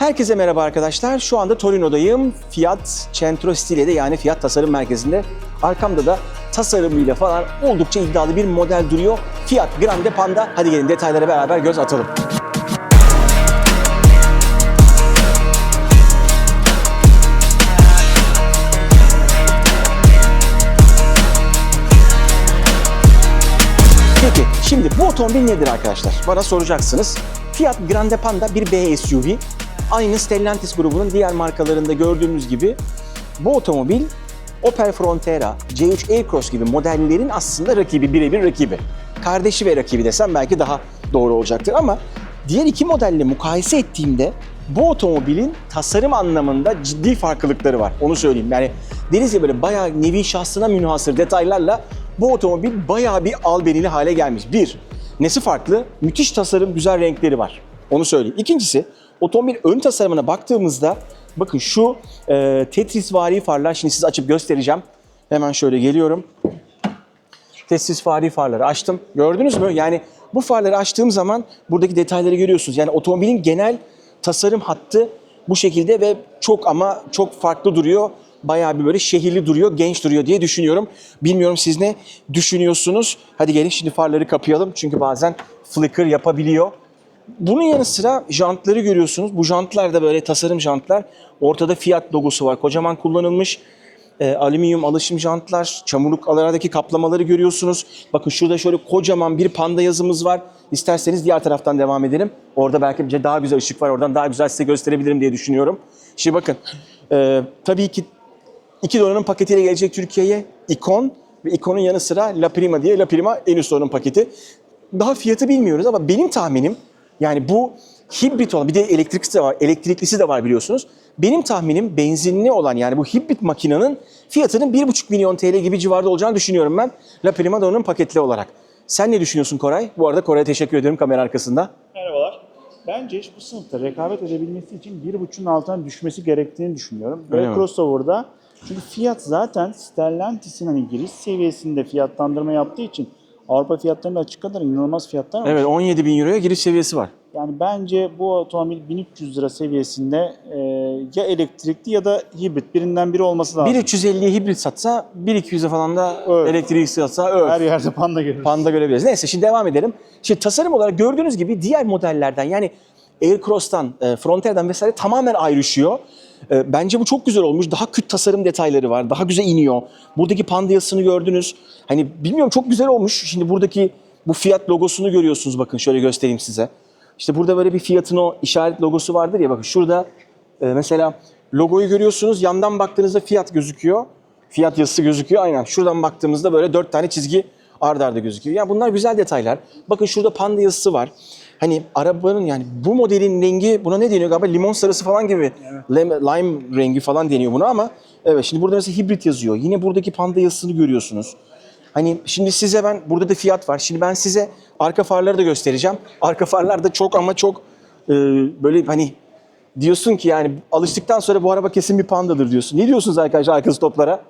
Herkese merhaba arkadaşlar. Şu anda Torino'dayım. Fiat Centro Stile'de yani Fiat Tasarım Merkezi'nde. Arkamda da tasarımıyla falan oldukça iddialı bir model duruyor. Fiat Grande Panda. Hadi gelin detaylara beraber göz atalım. Peki şimdi bu otomobil nedir arkadaşlar? Bana soracaksınız. Fiat Grande Panda bir B SUV. Aynı Stellantis grubunun diğer markalarında gördüğümüz gibi bu otomobil Opel Frontera, C3 Aircross gibi modellerin aslında rakibi, birebir rakibi. Kardeşi ve rakibi desem belki daha doğru olacaktır ama diğer iki modelle mukayese ettiğimde bu otomobilin tasarım anlamında ciddi farklılıkları var. Onu söyleyeyim. Yani deniz ya böyle bayağı nevi şahsına münhasır detaylarla bu otomobil bayağı bir albenili hale gelmiş. Bir, nesi farklı? Müthiş tasarım, güzel renkleri var. Onu söyleyeyim. İkincisi, otomobil ön tasarımına baktığımızda bakın şu e, Tetris-vari farlar, şimdi size açıp göstereceğim. Hemen şöyle geliyorum. Tetris fari farları açtım. Gördünüz mü? Yani bu farları açtığım zaman buradaki detayları görüyorsunuz. Yani otomobilin genel tasarım hattı bu şekilde ve çok ama çok farklı duruyor. Bayağı bir böyle şehirli duruyor, genç duruyor diye düşünüyorum. Bilmiyorum siz ne düşünüyorsunuz? Hadi gelin şimdi farları kapayalım çünkü bazen flicker yapabiliyor. Bunun yanı sıra jantları görüyorsunuz. Bu jantlar da böyle tasarım jantlar. Ortada Fiat logosu var. Kocaman kullanılmış. E, alüminyum alışım jantlar, çamurluk alardaki kaplamaları görüyorsunuz. Bakın şurada şöyle kocaman bir panda yazımız var. İsterseniz diğer taraftan devam edelim. Orada belki bir daha güzel ışık var. Oradan daha güzel size gösterebilirim diye düşünüyorum. Şimdi bakın. e, tabii ki iki donanım paketiyle gelecek Türkiye'ye. ikon ve ikonun yanı sıra La Prima diye La Prima en üst donanım paketi. Daha fiyatı bilmiyoruz ama benim tahminim yani bu hibrit olan bir de elektriklisi de var, elektriklisi de var biliyorsunuz. Benim tahminim benzinli olan yani bu hibrit makinenin fiyatının 1,5 milyon TL gibi civarda olacağını düşünüyorum ben. La Prima donanım paketli olarak. Sen ne düşünüyorsun Koray? Bu arada Koray'a teşekkür ediyorum kamera arkasında. Merhabalar. Bence bu sınıfta rekabet edebilmesi için 1.5'un altına düşmesi gerektiğini düşünüyorum. Öyle Ve mi? crossover'da çünkü fiyat zaten Stellantis'in hani giriş seviyesinde fiyatlandırma yaptığı için Avrupa fiyatlarında açık kadar inanılmaz fiyatlar var. Evet 17 bin euroya giriş seviyesi var. Yani bence bu otomobil 1300 lira seviyesinde e, ya elektrikli ya da hibrit birinden biri olması lazım. 1350'ye hibrit satsa 1200'e falan da Öf. elektrikli satsa öf. Her yerde panda görürüz. Panda görebiliriz. Neyse şimdi devam edelim. Şimdi tasarım olarak gördüğünüz gibi diğer modellerden yani Aircross'tan, e, Frontera'dan vesaire tamamen ayrışıyor. E, Bence bu çok güzel olmuş. Daha küt tasarım detayları var. Daha güzel iniyor. Buradaki panda yazısını gördünüz. Hani bilmiyorum çok güzel olmuş. Şimdi buradaki bu fiyat logosunu görüyorsunuz. Bakın şöyle göstereyim size. İşte burada böyle bir fiyatın o işaret logosu vardır ya bakın şurada e, mesela logoyu görüyorsunuz. Yandan baktığınızda fiyat gözüküyor. Fiyat yazısı gözüküyor. Aynen. Şuradan baktığımızda böyle dört tane çizgi arda gözüküyor. Ya bunlar güzel detaylar. Bakın şurada panda yazısı var. Hani arabanın yani bu modelin rengi buna ne deniyor galiba limon sarısı falan gibi. Lime, lime rengi falan deniyor buna ama evet şimdi burada mesela hibrit yazıyor. Yine buradaki panda yazısını görüyorsunuz. Hani şimdi size ben burada da fiyat var. Şimdi ben size arka farları da göstereceğim. Arka farlar da çok ama çok e, böyle hani diyorsun ki yani alıştıktan sonra bu araba kesin bir pandadır diyorsun. Ne diyorsunuz arkadaşlar arka stoplara?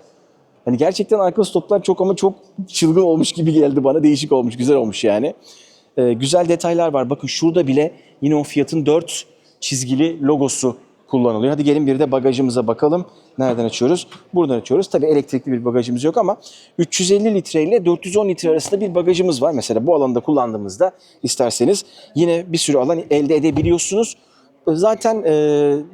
Hani gerçekten arka stoplar çok ama çok çılgın olmuş gibi geldi bana. Değişik olmuş, güzel olmuş yani. Ee, güzel detaylar var. Bakın şurada bile yine o Fiat'ın 4 çizgili logosu kullanılıyor. Hadi gelin bir de bagajımıza bakalım. Nereden açıyoruz? Buradan açıyoruz. Tabii elektrikli bir bagajımız yok ama 350 litre ile 410 litre arasında bir bagajımız var. Mesela bu alanda kullandığımızda isterseniz yine bir sürü alan elde edebiliyorsunuz. Zaten e,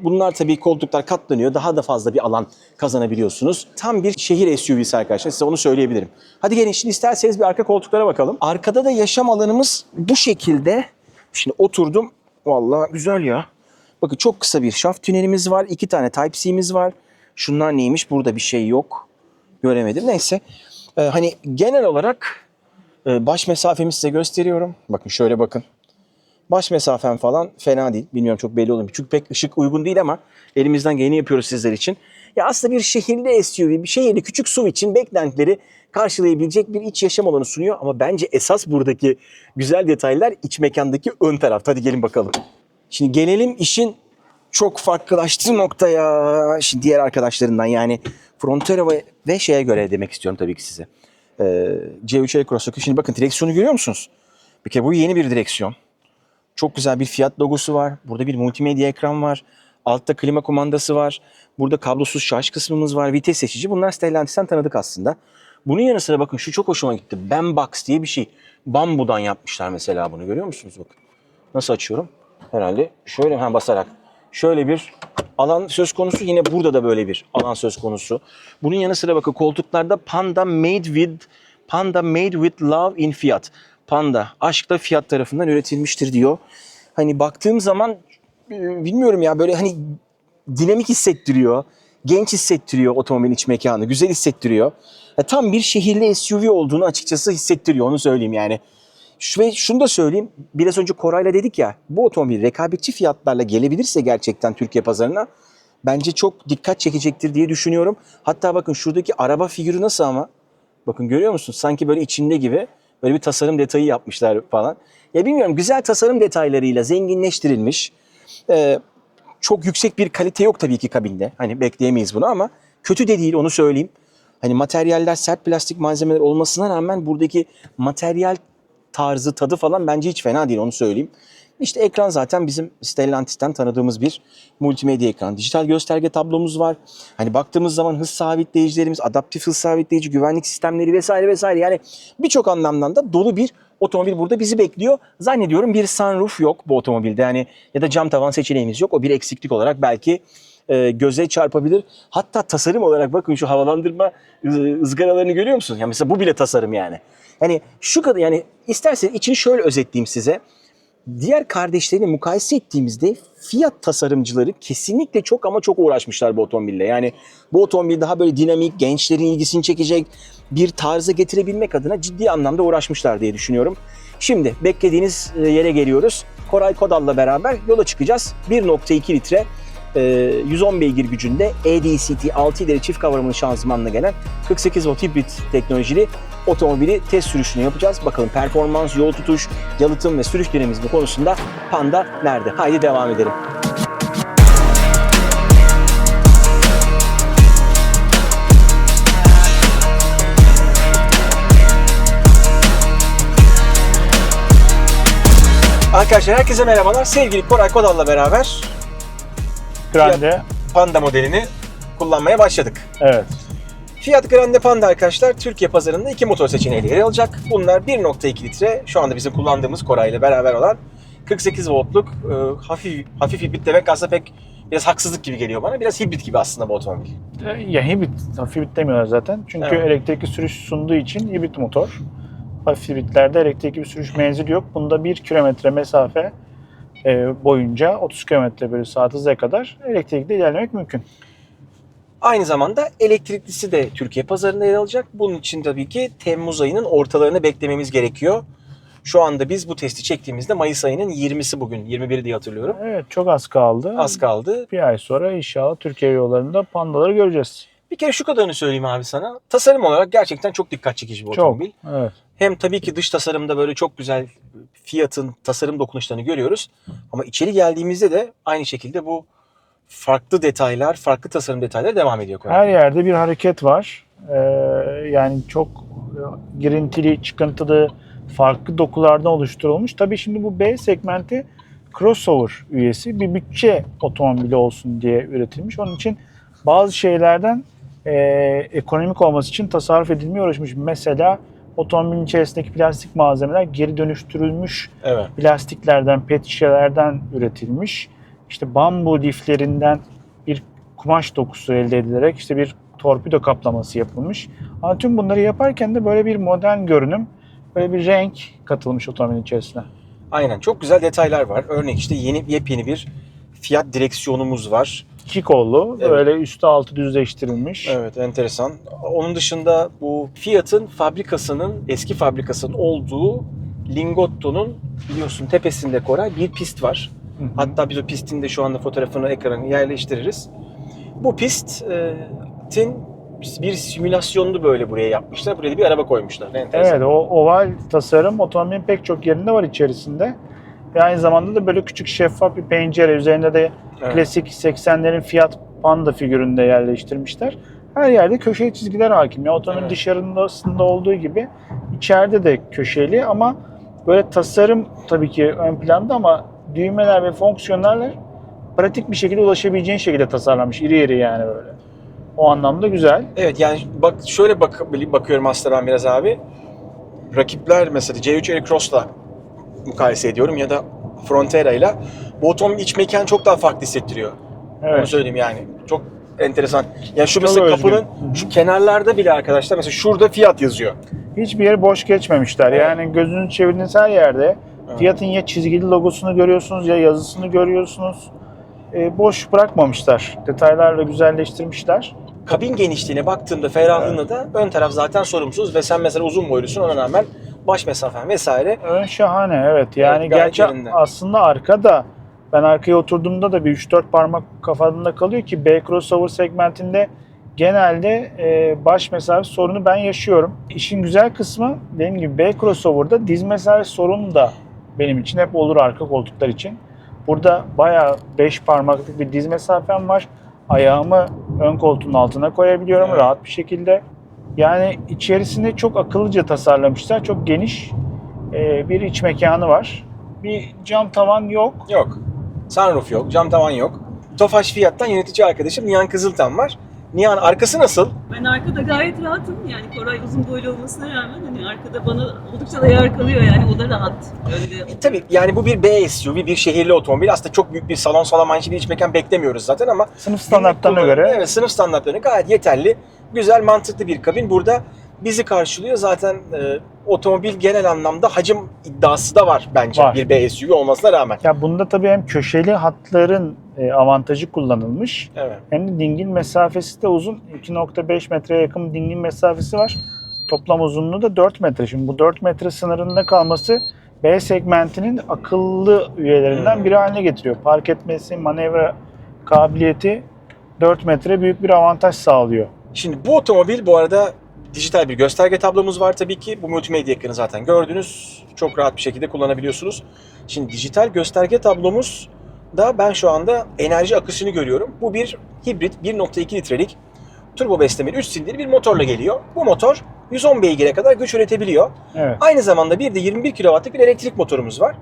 bunlar tabii koltuklar katlanıyor. Daha da fazla bir alan kazanabiliyorsunuz. Tam bir şehir SUV'si arkadaşlar. Size onu söyleyebilirim. Hadi gelin şimdi isterseniz bir arka koltuklara bakalım. Arkada da yaşam alanımız bu şekilde. Şimdi oturdum. Vallahi güzel ya. Bakın çok kısa bir şaft tünelimiz var. iki tane Type-C'miz var. Şunlar neymiş? Burada bir şey yok. Göremedim. Neyse. Ee, hani genel olarak e, baş mesafemi size gösteriyorum. Bakın şöyle bakın. Baş mesafem falan fena değil. Bilmiyorum çok belli olur mu? Çünkü pek ışık uygun değil ama elimizden geleni yapıyoruz sizler için. Ya aslında bir şehirli SUV, bir şehirli küçük SUV için beklentileri karşılayabilecek bir iç yaşam alanı sunuyor. Ama bence esas buradaki güzel detaylar iç mekandaki ön tarafta. Hadi gelin bakalım. Şimdi gelelim işin çok farklılaştığı noktaya. Şimdi diğer arkadaşlarından yani Frontera ve, şeye göre demek istiyorum tabii ki size. Ee, C3 Aircross. Şimdi bakın direksiyonu görüyor musunuz? Bir kere bu yeni bir direksiyon. Çok güzel bir Fiat logosu var. Burada bir multimedya ekran var. Altta klima kumandası var. Burada kablosuz şarj kısmımız var. Vites seçici. Bunlar Stellantis'ten tanıdık aslında. Bunun yanı sıra bakın şu çok hoşuma gitti. Bambox diye bir şey. Bambudan yapmışlar mesela bunu. Görüyor musunuz bakın. Nasıl açıyorum? Herhalde şöyle ha basarak. Şöyle bir alan söz konusu. Yine burada da böyle bir alan söz konusu. Bunun yanı sıra bakın koltuklarda Panda made with Panda made with love in Fiat. Panda aşkla Fiat tarafından üretilmiştir diyor. Hani baktığım zaman e, bilmiyorum ya böyle hani dinamik hissettiriyor. Genç hissettiriyor otomobilin iç mekanı. Güzel hissettiriyor. Ya tam bir şehirli SUV olduğunu açıkçası hissettiriyor onu söyleyeyim yani. Ve şunu da söyleyeyim. Biraz önce Koray'la dedik ya bu otomobil rekabetçi fiyatlarla gelebilirse gerçekten Türkiye pazarına bence çok dikkat çekecektir diye düşünüyorum. Hatta bakın şuradaki araba figürü nasıl ama? Bakın görüyor musun? Sanki böyle içinde gibi böyle bir tasarım detayı yapmışlar falan. Ya bilmiyorum güzel tasarım detaylarıyla zenginleştirilmiş. Ee, çok yüksek bir kalite yok tabii ki kabinde. Hani bekleyemeyiz bunu ama kötü de değil onu söyleyeyim. Hani materyaller sert plastik malzemeler olmasına rağmen buradaki materyal tarzı, tadı falan bence hiç fena değil onu söyleyeyim. İşte ekran zaten bizim Stellantis'ten tanıdığımız bir multimedya ekran. Dijital gösterge tablomuz var. Hani baktığımız zaman hız sabitleyicilerimiz, adaptif hız sabitleyici, güvenlik sistemleri vesaire vesaire. Yani birçok anlamdan da dolu bir otomobil burada bizi bekliyor. Zannediyorum bir sunroof yok bu otomobilde. Yani ya da cam tavan seçeneğimiz yok. O bir eksiklik olarak belki e, göze çarpabilir. Hatta tasarım olarak bakın şu havalandırma ızgaralarını görüyor musunuz? Yani mesela bu bile tasarım yani. Yani şu kadar yani isterseniz içini şöyle özetleyeyim size. Diğer kardeşlerini mukayese ettiğimizde Fiat tasarımcıları kesinlikle çok ama çok uğraşmışlar bu otomobille. Yani bu otomobil daha böyle dinamik, gençlerin ilgisini çekecek bir tarza getirebilmek adına ciddi anlamda uğraşmışlar diye düşünüyorum. Şimdi beklediğiniz e, yere geliyoruz. Koray Kodal'la beraber yola çıkacağız. 1.2 litre 110 beygir gücünde E EDCT 6 ileri çift kavramlı şanzımanla gelen 48 volt hibrit teknolojili otomobili test sürüşünü yapacağız. Bakalım performans, yol tutuş, yalıtım ve sürüş dinamizmi konusunda Panda nerede? Haydi devam edelim. Arkadaşlar herkese merhabalar. Sevgili Koray Kodal'la beraber Grande. Panda modelini kullanmaya başladık. Evet. Fiat Grande Panda arkadaşlar Türkiye pazarında iki motor seçeneğiyle yer alacak. Bunlar 1.2 litre şu anda bizim kullandığımız Koray ile beraber olan 48 voltluk e, hafif hafif hibrit demek aslında pek biraz haksızlık gibi geliyor bana. Biraz hibrit gibi aslında bu otomobil. E, Ya hibrit, hafif hibrit demiyorlar zaten. Çünkü Evet. elektrikli sürüş sunduğu için hibrit motor. Hafif hibritlerde elektrikli bir sürüş menzili yok. Bunda 1 kilometre mesafe boyunca 30 kilometre bölü saat hıza kadar elektrikli ilerlemek mümkün. Aynı zamanda elektriklisi de Türkiye pazarında yer alacak. Bunun için tabii ki Temmuz ayının ortalarını beklememiz gerekiyor. Şu anda biz bu testi çektiğimizde Mayıs ayının 20'si bugün. 21 diye hatırlıyorum. Evet çok az kaldı. Az kaldı. Bir ay sonra inşallah Türkiye yollarında pandaları göreceğiz. Bir kere şu kadarını söyleyeyim abi sana. Tasarım olarak gerçekten çok dikkat çekici bir Çok. otomobil. Evet. Hem tabii ki dış tasarımda böyle çok güzel Fiat'ın tasarım dokunuşlarını görüyoruz. Ama içeri geldiğimizde de aynı şekilde bu farklı detaylar, farklı tasarım detayları devam ediyor. Her yerde bir hareket var. Ee, yani çok e, girintili, çıkıntılı, farklı dokulardan oluşturulmuş. Tabii şimdi bu B segmenti crossover üyesi bir bütçe otomobili olsun diye üretilmiş. Onun için bazı şeylerden e, ekonomik olması için tasarruf edilmeye uğraşmış. Mesela otomobilin içerisindeki plastik malzemeler geri dönüştürülmüş Evet. plastiklerden, pet şişelerden üretilmiş. İşte bambu liflerinden bir kumaş dokusu elde edilerek işte bir torpido kaplaması yapılmış. Ama tüm bunları yaparken de böyle bir modern görünüm, böyle bir renk katılmış otomobilin içerisine. Aynen. Çok güzel detaylar var. Örnek işte yeni yepyeni bir Fiat direksiyonumuz var. İki kollu, Evet. böyle üstü altı düzleştirilmiş. Evet, enteresan. Onun dışında bu Fiat'ın fabrikasının, eski fabrikasının olduğu Lingotto'nun biliyorsun tepesinde Koray bir pist var. Hı hı. Hatta biz o pistin de şu anda fotoğrafını ekrana yerleştiririz. Bu pistin bir simülasyonlu böyle buraya yapmışlar. Buraya da bir araba koymuşlar. Enteresan. Evet, o oval tasarım otomobilin pek çok yerinde var içerisinde. Ve aynı zamanda da böyle küçük şeffaf bir pencere üzerinde de Evet. klasik 80'lerin Fiat Panda figüründe yerleştirmişler. Her yerde köşe çizgiler hakim. Ya otomobilin Evet. dışarısında olduğu gibi içeride de köşeli ama böyle tasarım tabii ki ön planda ama düğmeler ve fonksiyonerler pratik bir şekilde ulaşabileceğin şekilde tasarlanmış. iri iri yani böyle. O anlamda güzel. Evet yani bak şöyle bak, bakıyorum aslında ben biraz abi. Rakipler mesela C3 Aircross'la mukayese ediyorum ya da Frontera ile bu otomobil iç mekan çok daha farklı hissettiriyor. Onu Evet. söyleyeyim yani. Çok enteresan. Ya şu mesela özgün. kapının şu kenarlarda bile arkadaşlar mesela şurada fiyat yazıyor. Hiçbir yeri boş geçmemişler. Evet. Yani gözünü çevirdiğiniz her yerde Evet. Fiyat'ın ya çizgili logosunu görüyorsunuz ya yazısını görüyorsunuz. E, boş bırakmamışlar. Detaylarla güzelleştirmişler. Kabin genişliğine baktığımda ferahlığında da ön taraf zaten sorumsuz ve sen mesela uzun boylusun ona rağmen baş mesafen vesaire Ön şahane evet. Yani Evet, gerçi yerinde. aslında arkada ben arkaya oturduğumda da bir 3-4 parmak kafamda kalıyor ki B crossover segmentinde genelde e, baş mesafe sorunu ben yaşıyorum. İşin güzel kısmı dediğim gibi B crossover'da diz mesafe sorunu da benim için hep olur arka koltuklar için. Burada bayağı 5 parmaklık bir diz mesafem var. Ayağımı ön koltuğun altına koyabiliyorum Evet. rahat bir şekilde. Yani içerisinde çok akıllıca tasarlamışlar. Çok geniş e, bir iç mekanı var. Bir cam tavan yok. yok. Sunroof yok, cam tavan yok. Tofaş Fiyat'tan yönetici arkadaşım Nihan Kızıltan var. Nihan arkası nasıl? Ben arkada gayet rahatım. Yani Koray uzun boylu olmasına rağmen hani arkada bana oldukça da yer kalıyor yani o da rahat. Öyle E, tabii yani bu bir B SUV, bir şehirli otomobil. Aslında çok büyük bir salon salamançı bir iç mekan beklemiyoruz zaten ama Sınıf standartlarına göre Evet sınıf standartlarına gayet yeterli. Güzel mantıklı bir kabin. Burada bizi karşılıyor. Zaten e, otomobil genel anlamda hacim iddiası da var bence. Var. Bir B SUV olmasına rağmen. ya bunda tabii hem köşeli hatların e, avantajı kullanılmış Evet. hem de dingil mesafesi de uzun. 2.5 metreye yakın dingil mesafesi var. Toplam uzunluğu da 4 metre. Şimdi bu 4 metre sınırında kalması B segmentinin akıllı üyelerinden Hmm. biri haline getiriyor. Park etmesi, manevra kabiliyeti 4 metre büyük bir avantaj sağlıyor. Şimdi bu otomobil bu arada dijital bir gösterge tablomuz var tabii ki. Bu multimedya ekranı zaten gördünüz. Çok rahat bir şekilde kullanabiliyorsunuz. Şimdi dijital gösterge tablomuz da ben şu anda enerji akışını görüyorum. Bu bir hibrit 1.2 litrelik turbo beslemeli 3 silindirli bir motorla geliyor. Bu motor 110 beygire kadar güç üretebiliyor. Evet. Aynı zamanda bir de 21 kW'lık bir elektrik motorumuz var.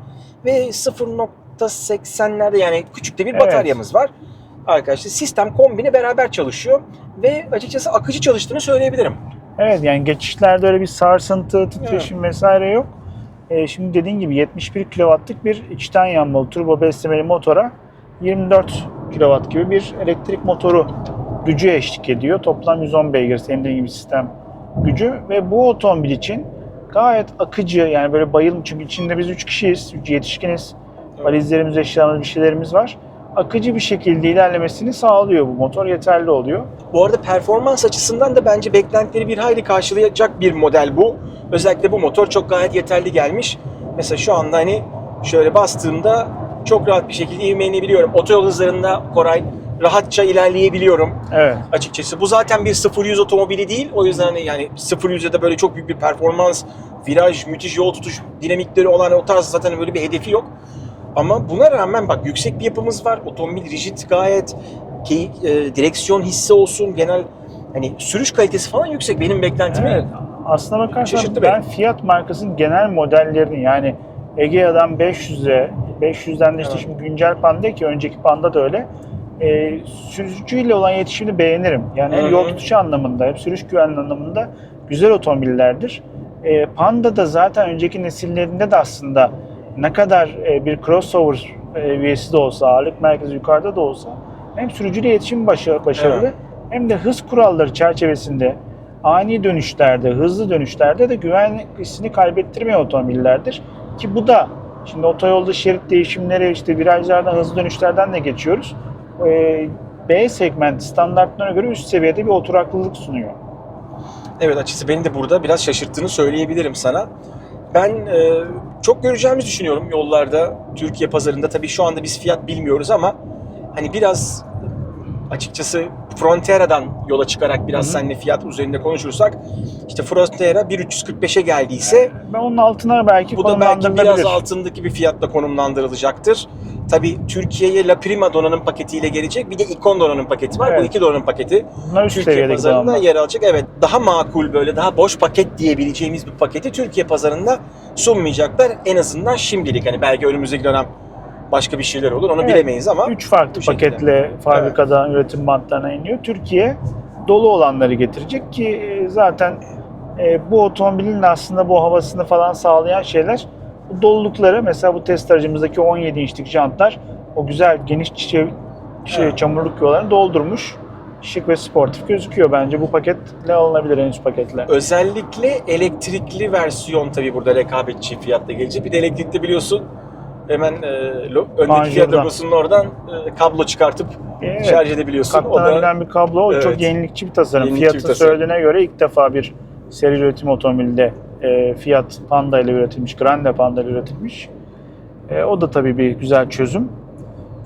Ve 0.80'lerde yani küçük de bir Evet. bataryamız var. Arkadaşlar sistem kombine beraber çalışıyor ve açıkçası akıcı çalıştığını söyleyebilirim. Evet yani geçişlerde öyle bir sarsıntı, titreşim vesaire yok. E, şimdi dediğin gibi 71 kW'lık bir içten yanmalı turbo beslemeli motora 24 kW gibi bir elektrik motoru gücü eşlik ediyor. Toplam 110 beygir senin dediğin gibi sistem gücü ve bu otomobil için gayet akıcı yani böyle bayılım çünkü içinde biz 3 kişiyiz, 3 yetişkiniz. Valizlerimiz, eşyalarımız, bir şeylerimiz var. Akıcı bir şekilde ilerlemesini sağlıyor bu motor. Yeterli oluyor. Bu arada performans açısından da bence beklentileri bir hayli karşılayacak bir model bu. Özellikle bu motor çok gayet yeterli gelmiş. Mesela şu anda hani şöyle bastığımda çok rahat bir şekilde ivmelenebiliyorum. Otoyol hızlarında Koray rahatça ilerleyebiliyorum. Evet. açıkçası. Bu zaten bir 0-100 otomobili değil. O yüzden hani yani 0-100'e de böyle çok büyük bir performans, viraj, müthiş yol tutuş dinamikleri olan o tarz zaten böyle bir hedefi yok. Ama buna rağmen bak yüksek bir yapımız var. Otomobil rigid gayet ki e, direksiyon hissi olsun genel hani sürüş kalitesi falan yüksek. Benim beklentimi Evet. Aslına bakarsan Şaşırttı ben Fiat markasının genel modellerini yani Egea'dan 500'e, 500'den de işte Evet. şimdi güncel Panda ki önceki Panda da öyle. E, sürücüyle olan iletişimini beğenirim. Yani hem yol tutuşu anlamında hem sürüş güvenliği anlamında güzel otomobillerdir. E, Panda da zaten önceki nesillerinde de aslında ne kadar e, bir crossover e, üyesi de olsa, ağırlık merkezi yukarıda da olsa hem sürücüyle iletişim başa- başarılı Evet. hem de hız kuralları çerçevesinde ani dönüşlerde, hızlı dönüşlerde de güvenlik hissini kaybettirmeyen otomobillerdir. Ki bu da şimdi otoyolda şerit değişimleri, işte virajlardan, hızlı dönüşlerden de geçiyoruz. Ee, B segment standartlarına göre üst seviyede bir oturaklılık sunuyor. Evet açıkçası beni de burada biraz şaşırttığını söyleyebilirim sana. Ben e, çok göreceğimizi düşünüyorum yollarda, Türkiye pazarında. Tabii şu anda biz fiyat bilmiyoruz ama hani biraz açıkçası Frontera'dan yola çıkarak biraz Hı hı. seninle fiyat üzerinde konuşursak işte Frontera 1345'e geldiyse Ben onun altına belki bu da belki biraz altındaki bir fiyatla konumlandırılacaktır. Tabii Türkiye'ye La Prima donanım paketiyle gelecek. Bir de Icon donanım paketi var. Bu Evet. iki donanım paketi Bunlar Türkiye pazarında donanımlar. yer alacak. Evet daha makul böyle daha boş paket diyebileceğimiz bir paketi Türkiye pazarında sunmayacaklar. En azından şimdilik hani belki önümüzdeki dönem başka bir şeyler olur onu Evet. bilemeyiz ama Üç farklı şekilde. paketle fabrikadan üretim bantlarına iniyor. Türkiye dolu olanları getirecek ki e, zaten e, bu otomobilin de aslında bu havasını falan sağlayan şeyler bu dolulukları mesela bu test aracımızdaki 17 inçlik jantlar o güzel geniş çiçeği, şey, Evet. çamurluk yollarını doldurmuş. Şık ve sportif gözüküyor bence. Bu paketle alınabilir en üst paketle. Özellikle elektrikli versiyon tabii burada rekabetçi fiyatta gelecek. Bir de elektrikli biliyorsun hemen e, lo- öndeki logosunun oradan e, kablo çıkartıp Evet. şarj edebiliyorsun. O da bir kablo. O Evet. çok yenilikçi bir tasarım. Yenilikçi bir Fiyatın tasarım. söylediğine göre ilk defa bir seri üretim otomobilde e, Fiat Panda ile üretilmiş, Grande Panda ile üretilmiş. E, o da tabii bir güzel çözüm.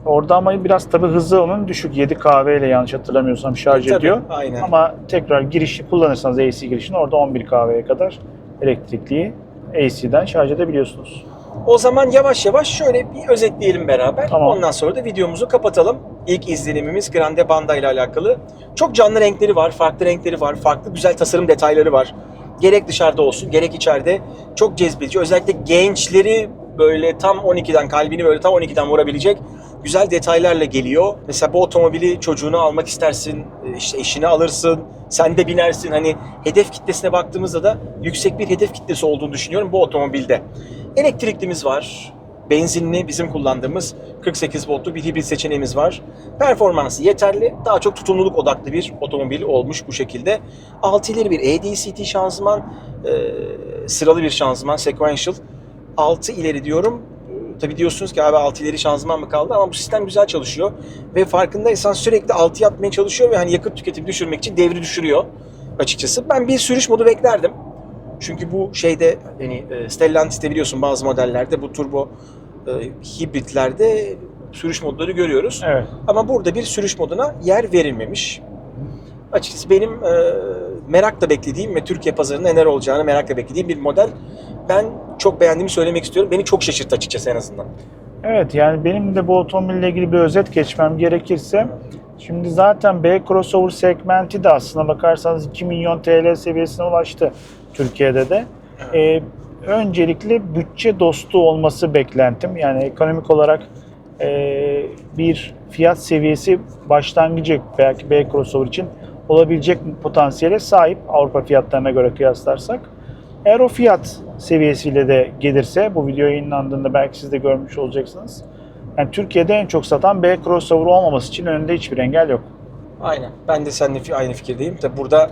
Orada ama biraz tabii hızı onun düşük. 7 kahve ile yanlış hatırlamıyorsam şarj Tabii, ediyor. Aynen. Ama tekrar girişi kullanırsanız AC girişini orada 11 kahveye kadar elektrikliyi AC'den şarj edebiliyorsunuz. O zaman yavaş yavaş şöyle bir özetleyelim beraber. Tamam. Ondan sonra da videomuzu kapatalım. İlk izlenimimiz Grande Banda ile alakalı. Çok canlı renkleri var, farklı renkleri var, farklı güzel tasarım detayları var. Gerek dışarıda olsun, gerek içeride çok cezbedici. Özellikle gençleri böyle tam 12'den, kalbini böyle tam 12'den vurabilecek güzel detaylarla geliyor. Mesela bu otomobili çocuğunu almak istersin, işte eşini alırsın, sen de binersin. Hani hedef kitlesine baktığımızda da yüksek bir hedef kitlesi olduğunu düşünüyorum bu otomobilde. Elektriklimiz var. Benzinli bizim kullandığımız 48 voltlu bir hibrit seçeneğimiz var. Performansı yeterli. Daha çok tutumluluk odaklı bir otomobil olmuş bu şekilde. 6 ileri bir ADCT şanzıman, e, sıralı bir şanzıman, sequential. 6 ileri diyorum. Tabi diyorsunuz ki abi 6 ileri şanzıman mı kaldı ama bu sistem güzel çalışıyor. Ve farkındaysan sürekli 6 yapmaya çalışıyor ve hani yakıt tüketimi düşürmek için devri düşürüyor açıkçası. Ben bir sürüş modu beklerdim. Çünkü bu şeyde hani Stellantis'te biliyorsun bazı modellerde bu turbo e, hibritlerde sürüş modları görüyoruz. Evet. Ama burada bir sürüş moduna yer verilmemiş. Açıkçası benim e, merakla beklediğim ve Türkiye pazarında neler olacağını merakla beklediğim bir model. Ben çok beğendiğimi söylemek istiyorum. Beni çok şaşırttı açıkçası en azından. Evet yani benim de bu otomobille ilgili bir özet geçmem gerekirse şimdi zaten B crossover segmenti de aslına bakarsanız 2 milyon TL seviyesine ulaştı Türkiye'de de. Ee, öncelikle bütçe dostu olması beklentim. Yani ekonomik olarak e, bir fiyat seviyesi başlangıcı belki B crossover için olabilecek potansiyele sahip Avrupa fiyatlarına göre kıyaslarsak. Eğer o fiyat seviyesiyle de gelirse bu video yayınlandığında belki siz de görmüş olacaksınız. Yani Türkiye'de en çok satan B crossover olmaması için önünde hiçbir engel yok. Aynen. Ben de seninle aynı fikirdeyim. Tabi burada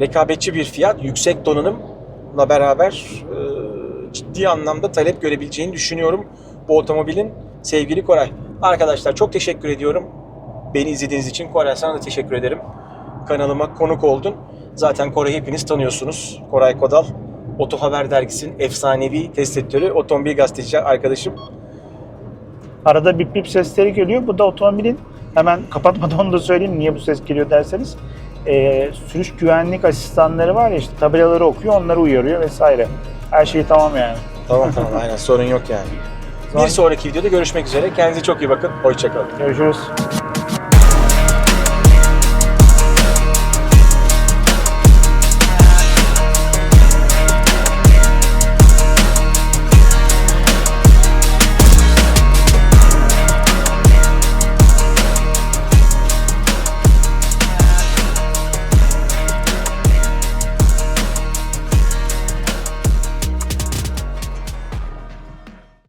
rekabetçi bir fiyat, yüksek donanımla beraber e, ciddi anlamda talep görebileceğini düşünüyorum bu otomobilin sevgili Koray. Arkadaşlar çok teşekkür ediyorum. Beni izlediğiniz için Koray sana da teşekkür ederim. Kanalıma konuk oldun. Zaten Koray'ı hepiniz tanıyorsunuz. Koray Kodal. Oto Haber Dergisi'nin efsanevi test editörü, otomobil gazeteci arkadaşım. Arada bip bip sesleri geliyor. Bu da otomobilin hemen kapatmadan onu da söyleyeyim niye bu ses geliyor derseniz. Ee, sürüş güvenlik asistanları var ya işte tabelaları okuyor onları uyarıyor vesaire. Her şey tamam yani. Tamam tamam aynen sorun yok yani. Zaman Bir sonraki videoda görüşmek üzere. Kendinize çok iyi bakın. Hoşçakalın. Görüşürüz.